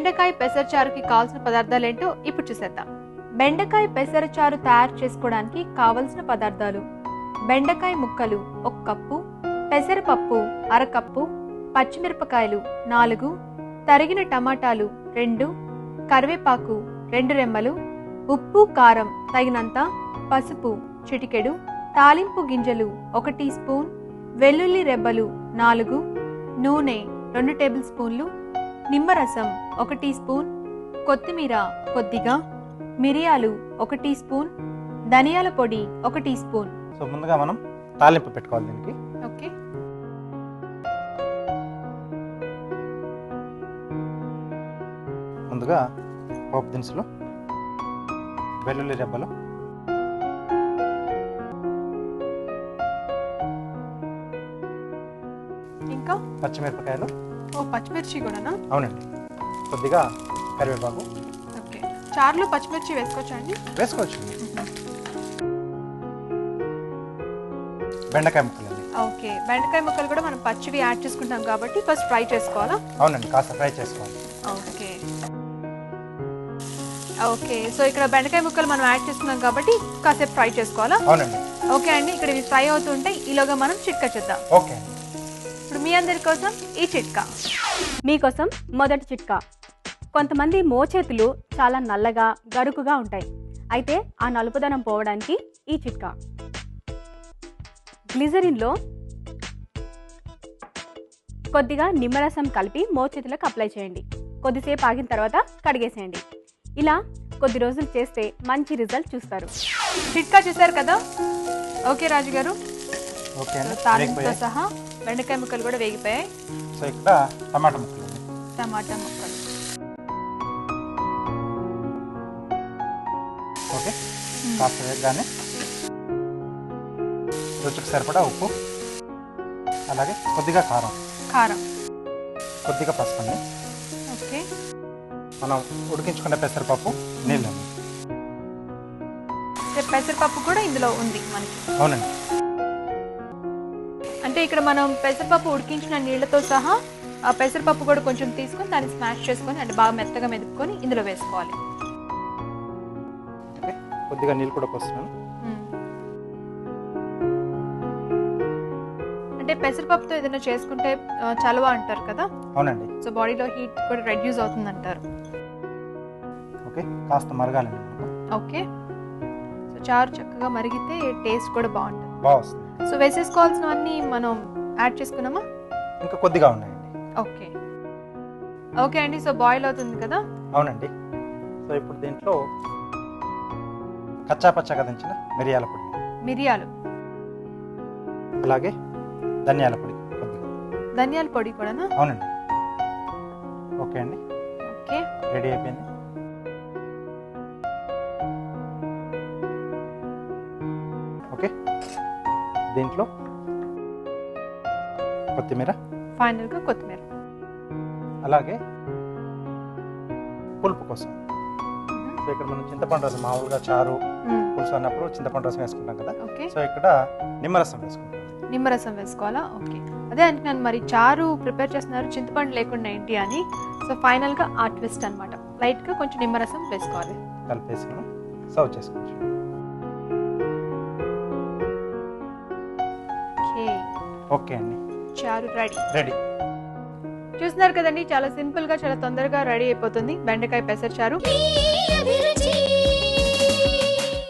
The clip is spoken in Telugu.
బెండకాయ పెసరచారుకి కావాల్సిన పదార్థాలు ఏంటో ఇప్పుడు చూసేద్దాం. బెండకాయ పెసరచారు తయారు చేసుకోవడానికి కావలసిన పదార్థాలు. బెండకాయ ముక్కలు ఒక కప్పు పెసరపప్పు అరకప్పు పచ్చిమిరపకాయలు నాలుగు తరిగిన టమాటాలు రెండు కరివేపాకు రెండు రెమ్మలు ఉప్పు కారం తగినంత పసుపు చిటికెడు తాలింపు గింజలు ఒక టీ స్పూన్ వెల్లుల్లి రెబ్బలు నాలుగు నూనె రెండు టేబుల్ స్పూన్లు నిమ్మరసం ఒక టీ స్పూన్ కొత్తిమీర కొద్దిగా మిరియాలు ఒక టీ స్పూన్ ధనియాల పొడి ఒక టీ స్పూన్. సో ముందుగా మనం తాలింపు పెట్టుకోవాలి దీనికి. ఓకే. ముందుగా పోపు దినుసులు వెల్లుల్లి రెబ్బలు ఇంకా? పచ్చిమిరపకాయలు ఓ పచ్చిమిర్చి కూడానా? అవునండి. కొద్దిగా కరివేపాకు. ఓకే. చారులో పచ్చిమిర్చి వేసుకోవచ్చా అండి? వేసుకోవచ్చు. బెండకాయ ముక్కలండి. ఓకే. బెండకాయ ముక్కలు కూడా మనం పచ్చివి యాడ్ చేసుకుంటాం కాబట్టి ఫస్ట్ ఫ్రై చేసుకోవాలా? అవునండి. కాస్త ఫ్రై చేసుకోవాలి. ఓకే. ఓకే. సో ఇక్కడ బెండకాయ ముక్కలు మనం యాడ్ చేసుకున్నాం కాబట్టి కాసేపు ఫ్రై చేసుకోవాలా? అవునండి. ఓకే అండి. ఇక్కడ ఇవి ఫ్రై అవుతుంటే ఈలోగా మనం చిట్కా చేద్దాం. ఓకే ఇప్పుడు మీ అందరి కోసం ఈ చిట్కా. మీకోసం మొదటి చిట్కా. కొంతమంది మోచేతులు చాలా నల్లగా గరుకుగా ఉంటాయి. అయితే ఆ నలుపుదనం పోవడానికి ఈ చిట్కా. గ్లిజరిన్లో కొద్దిగా నిమ్మరసం కలిపి మోచేతులకు అప్లై చేయండి. కొద్దిసేపు ఆగిన తర్వాత కడిగేసేయండి. ఇలా కొద్ది రోజులు చేస్తే మంచి రిజల్ట్ చూస్తారు. చిట్కా చూసారు కదా? ఓకే రాజు గారు. సహా బెండకాయ ముక్కలు కూడా వేగిపోయాయి. సో ఇక్కడ టమాటా ముక్కలు. టమాటా ముక్కలు. ఓకే. కాస్త వేగగానే రుచికి సరిపడా ఉప్పు అలాగే కొద్దిగా కారం. కారం. కొద్దిగా పసుపు అండి. ఓకే. మనం ఉడికించుకున్న పెసరపప్పు నీళ్ళండి అంటే పెసరపప్పు కూడా ఇందులో ఉంది మనకి. అవునండి. అంటే ఇక్కడ మనం పెసరపప్పు ఉడికించిన నీళ్ళతో సహా ఆ పెసరపప్పు కూడా కొంచెం తీసుకొని దాన్ని స్మాష్ చేసుకొని అంటే బాగా మెత్తగా మెదుపుకొని ఇందులో వేసుకోవాలి. కొద్దిగా నీళ్ళు కూడా పోస్తున్నాను. అంటే పెసరపప్పుతో ఏదైనా చేసుకుంటే చలవ అంటారు కదా? అవునండి. సో బాడీలో హీట్ కూడా రెడ్యూస్ అవుతుంది అంటారు ఓకే. కాస్త మరగాలండి ఓకే. సో చారు చక్కగా మరిగితే టేస్ట్ కూడా బాగుంటుంది. బాగా వస్తుంది. సో వేసేసుకోవాల్సినవన్నీ మనం యాడ్ చేసుకున్నామా? ఇంకా కొద్దిగా ఉన్నాయండి. ఓకే ఓకే అండి. సో బాయిల్ అవుతుంది కదా? అవునండి. సో ఇప్పుడు దీంట్లో కచ్చా పచ్చగా దంచిన మిరియాల పొడి. మిరియాలు. అలాగే ధనియాల పొడి కొద్దిగా. ధనియాల పొడి కూడానా? అవునండి. ఓకే అండి. ఓకే రెడీ అయిపోయింది. దీంట్లో? కొత్తిమీర? ఫైనల్గా కొత్తిమీర. అలాగే పులుపు కోసం. సో ఇక్కడ మనం చింతపండు రసం మామూలుగా చారు. పులుసు అన్నప్పుడు చింతపండు రసం వేసుకుంటాం కదా? సో ఇక్కడ నిమ్మరసం వేసుకుంటాం. నిమ్మరసం వేసుకోవాలా? ఓకే. అదే అంటున్నాను మరి చారు ప్రిపేర్ చేస్తున్నారు చింతపండు లేకుండా ఏంటి అని. సో ఫైనల్గా ఆ ట్విస్ట్ అనమాట లైట్గా కొంచెం నిమ్మరసం వేసుకోవాలి. కలిపేసి మనం సర్వ్ చేసుకోవచ్చు. ఓకే అండి. చారు రెడీ. రెడీ. చూస్తున్నారు కదండి చాలా సింపుల్గా చాలా తొందరగా రెడీ అయిపోతుంది బెండకాయ పెసర చారు.